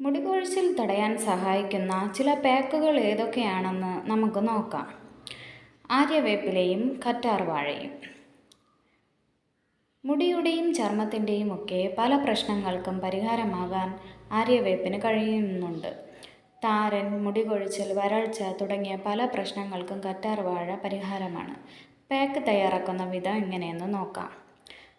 മുടി കൊഴിച്ചിൽ തടയാൻ സഹായിക്കുന്ന ചില പാക്കുകൾ ഏതൊക്കെയാണെന്ന് നമുക്ക് നോക്കാം. ആര്യവേപ്പിലയും കറ്റാർവാഴയും. മുടിയുടെയും ചർമ്മത്തിന്റെയും ഒക്കെ പല പ്രശ്നങ്ങൾക്കും പരിഹാരമാകാൻ ആര്യവേപ്പിന് കഴിയുന്നുണ്ട്. താരൻ മുടികൊഴിച്ചിൽ വരൾച്ച തുടങ്ങിയ പല പ്രശ്നങ്ങൾക്കും കറ്റാർവാഴ പരിഹാരമാണ്. പാക്ക് തയ്യാറാക്കുന്ന വിധം എങ്ങനെയെന്ന് നോക്കാം.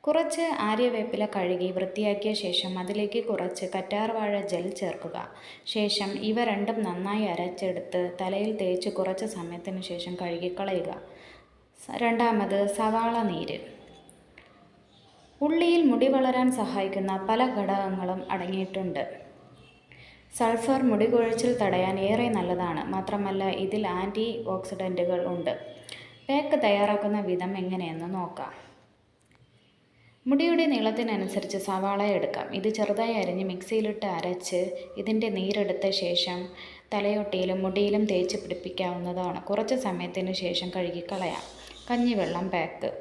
കുറച്ച് ആര്യവേപ്പില കഴുകി വൃത്തിയാക്കിയ ശേഷം അതിലേക്ക് കുറച്ച് കറ്റാർവാഴ ജെൽ ചേർക്കുക. ശേഷം ഇവ രണ്ടും നന്നായി അരച്ചെടുത്ത് തലയിൽ തേച്ച് കുറച്ച് സമയത്തിന് ശേഷം കഴുകിക്കളയുക. രണ്ടാമത് സവാള നീര്. ഉള്ളിയിൽ മുടി വളരാൻ സഹായിക്കുന്ന പല ഘടകങ്ങളും അടങ്ങിയിട്ടുണ്ട്. സൾഫർ മുടി കൊഴിച്ചിൽ തടയാൻ ഏറെ നല്ലതാണ്. മാത്രമല്ല ഇതിൽ ആന്റി ഓക്സിഡന്റുകൾ ഉണ്ട്. പേക്ക് തയ്യാറാക്കുന്ന വിധം എങ്ങനെയെന്ന് നോക്കാം. മുടിയുടെ നീളത്തിനനുസരിച്ച് സവാള എടുക്കാം. ഇത് ചെറുതായി അരിഞ്ഞ് മിക്സിയിലിട്ട് അരച്ച് ഇതിന്റെ നീരെടുത്ത ശേഷം തലയൊട്ടിയിലും മുടിയിലും തേച്ച് പിടിപ്പിക്കാവുന്നതാണ്. കുറച്ച് സമയത്തിന് ശേഷം കഴുകിക്കളയാം. കഞ്ഞിവെള്ളം പാക്ക്.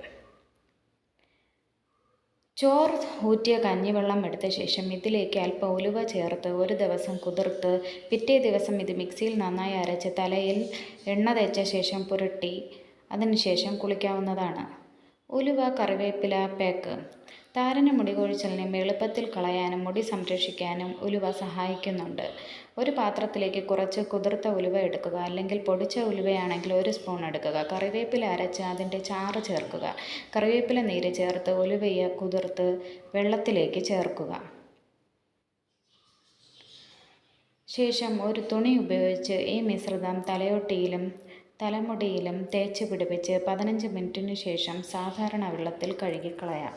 ചോർ ഊറ്റിയ കഞ്ഞിവെള്ളം എടുത്ത ശേഷം ഇതിലേക്ക് അല്പം ഉലുവ ചേർത്ത് ഒരു ദിവസം കുതിർത്ത് പിറ്റേ ദിവസം ഇത് മിക്സിയിൽ നന്നായി അരച്ച് തലയിൽ എണ്ണ തേച്ച ശേഷം പുരട്ടി അതിനുശേഷം കുളിക്കാവുന്നതാണ്. ഉലുവ കറിവേപ്പില പേക്ക്. താരന് മുടി കൊഴിച്ചലിനെ എളുപ്പത്തിൽ കളയാനും മുടി സംരക്ഷിക്കാനും ഉലുവ സഹായിക്കുന്നുണ്ട്. ഒരു പാത്രത്തിലേക്ക് കുറച്ച് കുതിർത്ത ഉലുവ എടുക്കുക അല്ലെങ്കിൽ പൊടിച്ച ഉലുവയാണെങ്കിൽ ഒരു സ്പൂൺ എടുക്കുക. കറിവേപ്പില അരച്ച് അതിന്റെ ചാറ് ചേർക്കുക. കറിവേപ്പില നീര് ചേർത്ത് ഉലുവയെ കുതിർത്ത് വെള്ളത്തിലേക്ക് ചേർക്കുക. ശേഷം ഒരു തുണി ഉപയോഗിച്ച് ഈ മിശ്രിതം തലയൊട്ടിയിലും തലമുടിയിലും തേച്ച് പിടിപ്പിച്ച് പതിനഞ്ച് മിനിറ്റിനു ശേഷം സാധാരണ വെള്ളത്തിൽ കഴുകിക്കളയാം.